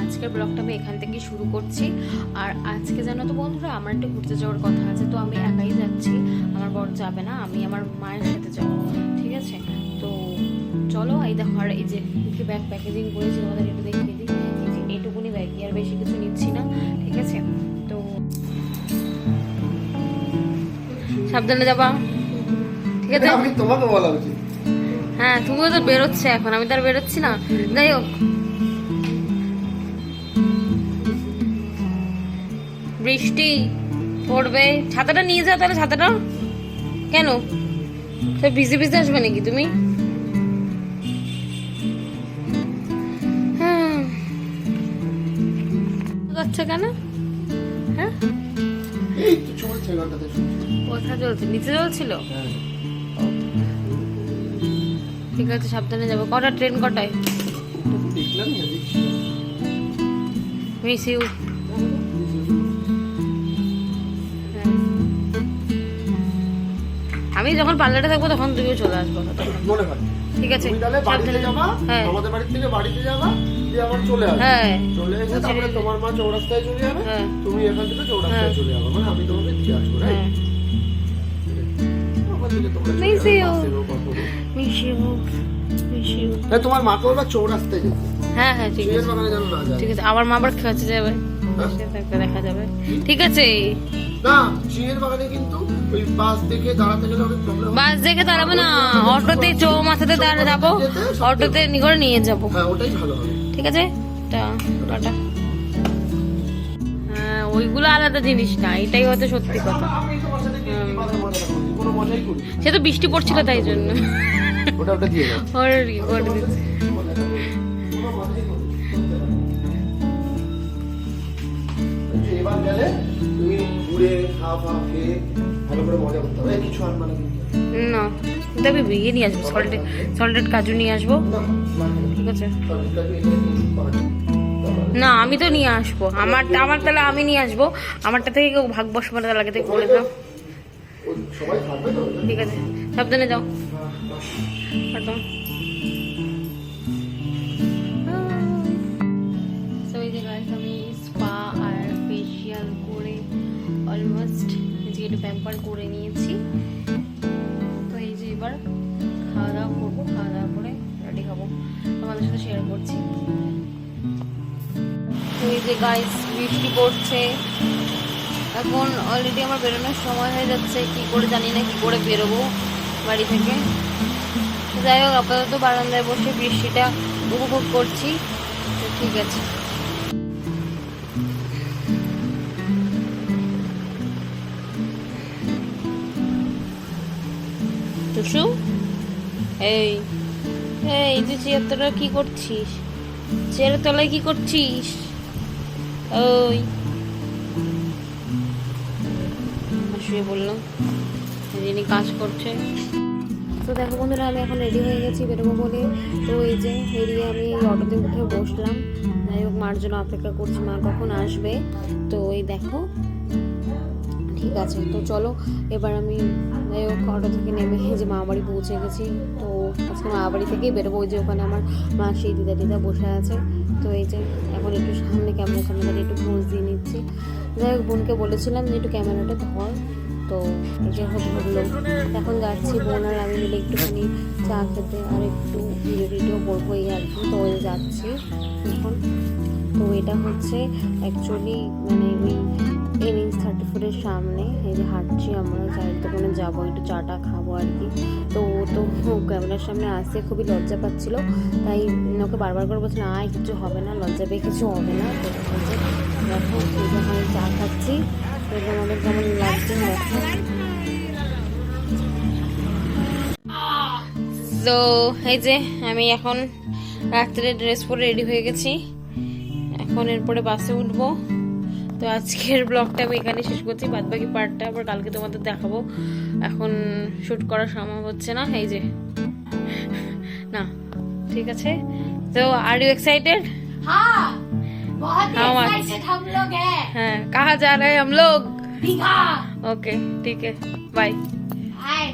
আজকের ব্লগটা আমি এখান থেকে শুরু করছি। আর আজকে জানো তো বন্ধুরা আমার একটু ঘুরতে যাওয়ার কথা আছে তো আমি একাই যাচ্ছি। আমার বর যাবে না আমি আমার মায়ের সাথে যাব ঠিক আছে? তো চলো এই দেখো আর এই যে কি ব্যাগ প্যাকেজিং করেছি তোমাদের একটু দেখিয়ে দিই। যে এইটুকুনি ব্যাগই আর বেশি কিছু নিচ্ছি না ঠিক আছে? তো সাবধানে যাবা ঠিক আছে? আমি তোমাকে বলা উচিত। হ্যাঁ তুমিও তো বেরোচ্ছে এখন আমি তো আর বেরোচ্ছি না। যাই হোক বৃষ্টি পড়বে। ছাতাটা নিয়ে যাও তাহলে ছাতাটা। কেন? তো ভিজে ভিজে আসবে নাকি তুমি? হ্যাঁ। যাচ্ছে কেন? হ্যাঁ? কোথা চলছে? নিচে চলছিল? ঠিক আছে সাবধানে যাব। কটা ট্রেন কটায়? Miss you. আমি যখন পার্লারে থাকব তখন তুমিও চলে আসব। মনে হয়। ঠিক আছে বাড়িতে যাবা হ্যাঁ। আমাদের বাড়ি থেকে বাড়িতে যাবা দিয়ে আবার চলে আসবে। হ্যাঁ। চলে এসে তারপরে তোমার মা চৌরাস্তায় চলে যাবে হ্যাঁ। তুমি এখান থেকে চৌরাস্তায় হ্যাঁ। চলে যাবে। মানে আমি তোমাকে দিয়ে আসব রাইট হ্যাঁ। যাবে। মিস ইউ মিস ইউ হ্যাঁ, তোমার মাকে বলবা চৌরাস্তায় যেতে। হ্যাঁ হ্যাঁ ঠিক আছে। ঠিক আছে আমার মা আবার খেতে যাবে। দেখা যাবে। ঠিক আছে। না চিড়ের বাগানে কিন্তু ওই বাস দেখে দাঁড়াতে গেলে অনেক প্রবলেম বাস দেখে দাঁড়াবো না। অটোতে চৌমাথাতে দাঁড়া যাব। অটোতে করে নিয়ে যাব। হ্যাঁ ওটাই ভালো হবে। ঠিক আছে? টা- টাটা। হ্যাঁ ওইগুলো আলাদা জিনিস না এটাই হয়তো সত্যি কথা। সে তো বৃষ্টি পড়ছিল তাই জন্য। ওটা ওটা দিয়ে দাও ওর ই দিচ্ছে। গেলে তুমি ঘুরে খাওয়া ফাওয়া খেয়ে ভালো করে মজা করতে হবে। কিছু আনবা না না তবে ইয়ে নিয়ে আসব সল্টেড সল্টেড কাজু নিয়ে আসব। ঠিক আছে। না। আমি তো নিয়ে আসব। আমার আমার তাহলে আমি নিয়ে আসব। আমারটা থেকে কেউ ভাগ বসবানা লাগে থেকে করে দাও। ঠিক আছে সাবধানে যাও। এই আমি আর ফেশিয়াল করে অলমোস্ট একটু প্যাম্পার করে নিয়েছি। তো এই যে এবার খাওয়া দাওয়া করব খাওয়া দাওয়া করে রেডি হব। তোমাদের সাথে শেয়ার করছি। তো এই যে গাইস বৃষ্টি পড়ছে। এখন অলরেডি আমার বেরোনোর সময় হয়ে যাচ্ছে, কি করে জানি না কি করে বেরোবো বাড়ি থেকে। যাই হোক, আপাতত বারান্দায় বসে বৃষ্টিটা উপভোগ করছি। তো ঠিক আছে। টুসু এই এই চেয়ার তলায় কি করছিস? চেয়ারের তলায় কি করছিস? ওই। শুয়ে বললাম যিনি কাজ করছে। তো দেখো বন্ধুরা, আমি এখন রেডি হয়ে গেছি বেরোবো বলে। তো এই যে বেরিয়ে আমি অটোতে উঠে বসলাম। যাই হোক, মার জন্য অপেক্ষা করছি, মা কখন আসবে? তো এই দেখো। ঠিক আছে, তো চলো, এবার আমি অটো থেকে নেমে যে মা বাড়ি পৌঁছে গেছি। তো আজকে মা বাড়ি থেকেই বেরোবো। ওই যে ওখানে আমার মা, সেই দিদা দিদা বসে আছে। তো এই যে এখন একটু সামনে ক্যামেরা সামনে দাঁড়িয়ে একটু পোজ দিয়ে নিচ্ছি। যাই হোক, বোনকে বলেছিলাম যে একটু ক্যামেরাটা ধর। তো এই যে ধরলো এখন যাচ্ছি বোন আর আমি মিলে একটুখানি চা খেতে আর একটু ভিডিও টিডিও করব এই আর কি। তো ওই যাচ্ছি এখন। তো এটা হচ্ছে অ্যাকচুয়ালি মানে ওই এনএস থার্টি ফোরের সামনে। এই যে হাঁটছি আমরা। দোকানে যাব, একটু চাটা খাব আর কি। তো ও তো ক্যামেরার সামনে আসতে খুবই লজ্জা পাচ্ছিলো। তাই ওকে বারবার করে বলছিলাম আয় কিছু হবে না, লজ্জা পেয়ে কিছু হবে না। তো দেখো আমি চা খাচ্ছি, তো এটা আমাদের কেমন লাগছে তো এই যে আমি এখন রাত্রে ড্রেস পরে রেডি হয়ে গেছি। এখন এরপরে বাসে উঠবো। তো আজকের ব্লগটা আমি এখানে শেষ করছি বাদ বাকি পার্টটা আবার কালকে তোমাদের দেখাবো এখন শ্যুট করা সম্ভব হচ্ছে না এই যে না ঠিক আছে তো আর ইউ এক্সাইটেড हाँ बहुत ही How much? excited हम लोग हैं হ্যাঁ कहाँ जा रहे हैं हम लोग दीघा ओके ठीक है बाय हाय